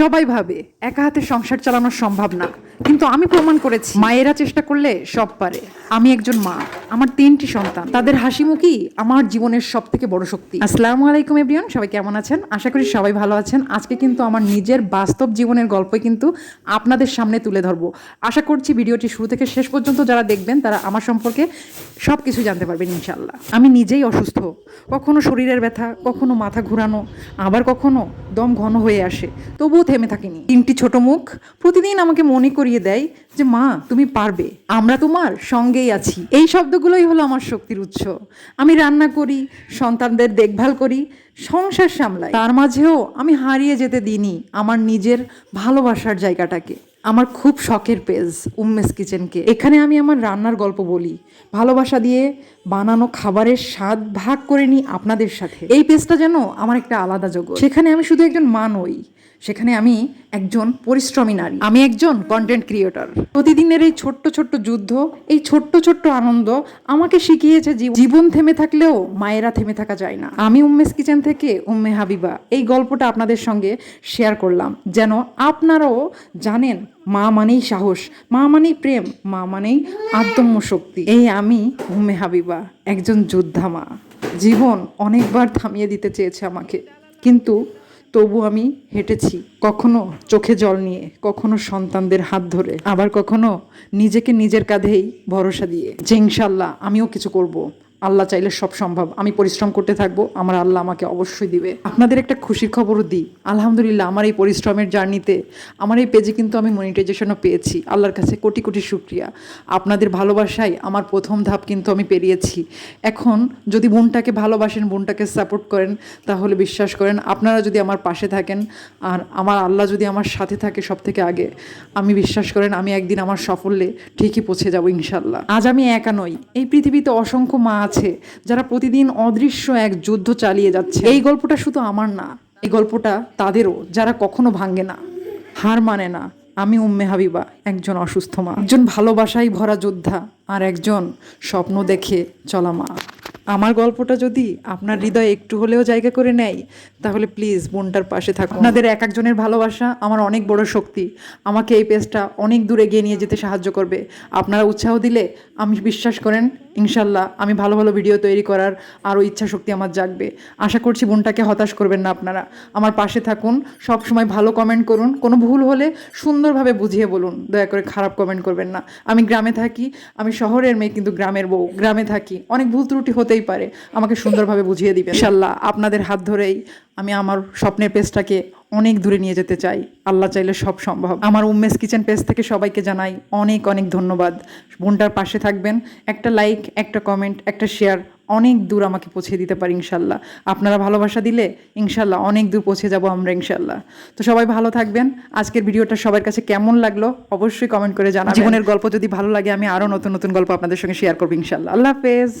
সবাই ভাবে একা হাতে সংসার চালানো সম্ভব না। কিন্তু আমি প্রমাণ করেছি। মায়েরা চেষ্টা করলে সব পারে। আমি একজন মা, আমার তিনটি সন্তান। তাদের হাসি মুখই আমার জীবনের সব থেকে বড় শক্তি। আসসালামু আলাইকুম, এভরিওয়ান, সবাই কেমন আছেন? আশা করি সবাই ভালো আছেন। আজকে কিন্তু আমার নিজের বাস্তব জীবনের গল্পই কিন্তু আপনাদের সামনে তুলে ধরবো। আশা করছি ভিডিওটি শুরু থেকে শেষ পর্যন্ত যারা দেখবেন, তারা আমার সম্পর্কে সব কিছু জানতে পারবেন ইনশাল্লাহ আমি নিজেই অসুস্থ। কখনো শরীরের ব্যথা, কখনো মাথা ঘোরানো, আবার কখনো দম ঘন হয়ে আসে। তবুও থেমে থাকিনি। তিনটি ছোট মুখ প্রতিদিন আমাকে মনে করিয়ে দেয় যে, মা, তুমি পারবে। আমরা তোমার সঙ্গেই আছি। এই শব্দগুলোই হলো আমার শক্তির উৎস। আমি রান্না করি, সন্তানদের দেখভাল করি, সংসার সামলাই। তার মাঝেও আমি হারিয়ে যেতে দিইনি আমার নিজের ভালোবাসার জায়গাটাকে। আমার খুব শখের পেজ, উম্মেস কিচেনকে। এখানে আমি আমার রান্নার গল্প বলি। ভালোবাসা দিয়ে বানানো খাবারের স্বাদ ভাগ করে নিই আপনাদের সাথে। এই পেজটা যেন আমার একটা আলাদা জগৎ। সেখানে আমি শুধু একজন মা নই, সেখানে আমি একজন পরিশ্রমী নারী। আমি একজন কন্টেন্ট ক্রিয়েটর প্রতিদিনের এই ছোট্ট ছোট্ট যুদ্ধ, এই ছোট্ট ছোট্ট আনন্দ আমাকে শিখিয়েছে জীবন থেমে থাকলেও মায়েরা থেমে থাকা যায় না। আমি উম্মেস কিচেন থেকে উম্মে হাবিবা এই গল্পটা আপনাদের সঙ্গে শেয়ার করলাম। যেন আপনারাও জানেন মা মানেই সাহস, মা মানেই প্রেম, মা মানেই আদম্য শক্তি এই আমি উম্মে হাবিবা, একজন যোদ্ধা মা। জীবন অনেকবার থামিয়ে দিতে চেয়েছে আমাকে। কিন্তু তবু আমি হেঁটেছি, কখনো চোখে জল নিয়ে, কখনো সন্তানদের হাত ধরে, আবার কখনো নিজেকে নিজের কাঁধেই ভরসা দিয়ে। যে ইনশাল্লাহ আমিও কিছু করব। আল্লাহ চাইলে সব সম্ভব। আমি পরিশ্রম করতে থাকব, আমার আল্লাহ আমাকে অবশ্যই দিবে। আপনাদের একটা খুশির খবরও দিই। আলহামদুলিল্লাহ, আমার এই পরিশ্রমের জার্নিতে, আমার এই পেজে কিন্তু আমি মনিটাইজেশনও পেয়েছি। আল্লাহর কাছে কোটি কোটি শুক্রিয়া। আপনাদের ভালোবাসায় আমার প্রথম ধাপ কিন্তু আমি পেরিয়েছি। এখন যদি বোনটাকে ভালোবাসেন, বোনটাকে সাপোর্ট করেন, তাহলে বিশ্বাস করেন, আপনারা যদি আমার পাশে থাকেন, আর আমার আল্লাহ যদি আমার সাথে থাকে সব থেকে আগে, আমি বিশ্বাস করেন, আমি একদিন আমার সাফল্যে ঠিকই পৌঁছে যাব ইনশাল্লাহ আজ আমি একা নই। এই পৃথিবীতে অসংখ্য মা আছে, যারা প্রতিদিন অদৃশ্য এক যুদ্ধ চালিয়ে যাচ্ছে। এই গল্পটা শুধু আমার না, এই গল্পটা তাদেরও, যারা কখনো ভাঙ্গে না। হার মানে না, আমি উম্মে হাবিবা, একজন অসুস্থ মা। একজন ভালোবাসায় ভরা যোদ্ধা আর একজন স্বপ্ন দেখে চলা মা। আমার গল্পটা যদি আপনার হৃদয়ে একটু হলেও জায়গা করে নেয়, তাহলে প্লিজ বোনটার পাশে থাকুন। আপনাদের এক একজনের ভালোবাসা আমার অনেক বড় শক্তি। আমাকে এই পেজটা অনেক দূরে এগিয়ে নিয়ে যেতে সাহায্য করবে। আপনারা উৎসাহ দিলে আমি বিশ্বাস করেন ইনশাল্লাহ আমি ভালো ভালো ভিডিও তৈরি করার আরও ইচ্ছা শক্তি আমার জাগবে। আশা করছি বোনটাকে হতাশ করবেন না আপনারা। আমার পাশে থাকুন সব সময় ভালো কমেন্ট করুন। কোনো ভুল হলে সুন্দরভাবে বুঝিয়ে বলুন। দয়া করে খারাপ কমেন্ট করবেন না। আমি গ্রামে থাকি, আমি শহরের মেয়ে কিন্তু গ্রামের বউ। গ্রামে থাকি। অনেক ভুল ত্রুটি হতেই পারে। আমাকে সুন্দরভাবে বুঝিয়ে দিবেন। ইনশাল্লাহ আপনাদের হাত ধরেই আমি আমার স্বপ্নের পেজটাকে অনেক দূরে নিয়ে যেতে চাই। আল্লাহ চাইলে সব সম্ভব। আমার উম্মেস কিচেন পেজ থেকে সবাইকে জানাই অনেক অনেক ধন্যবাদ। বোনটার পাশে থাকবেন, একটা লাইক, একটা কমেন্ট, একটা শেয়ার অনেক দূর আমাকে পৌঁছে দিতে পারি ইনশাল্লাহ। আপনারা ভালোবাসা দিলে ইনশাল্লাহ অনেক দূর পৌঁছে যাব আমরা ইনশাল্লাহ। তো সবাই ভালো থাকবেন। আজকের ভিডিওটা সবার কাছে কেমন লাগল অবশ্যই কমেন্ট করে জানাবেন। জীবনের গল্প যদি ভালো লাগে আমি আরও নতুন নতুন গল্প আপনাদের সঙ্গে শেয়ার করব ইনশাল্লাহ। আল্লাহ হাফেজ।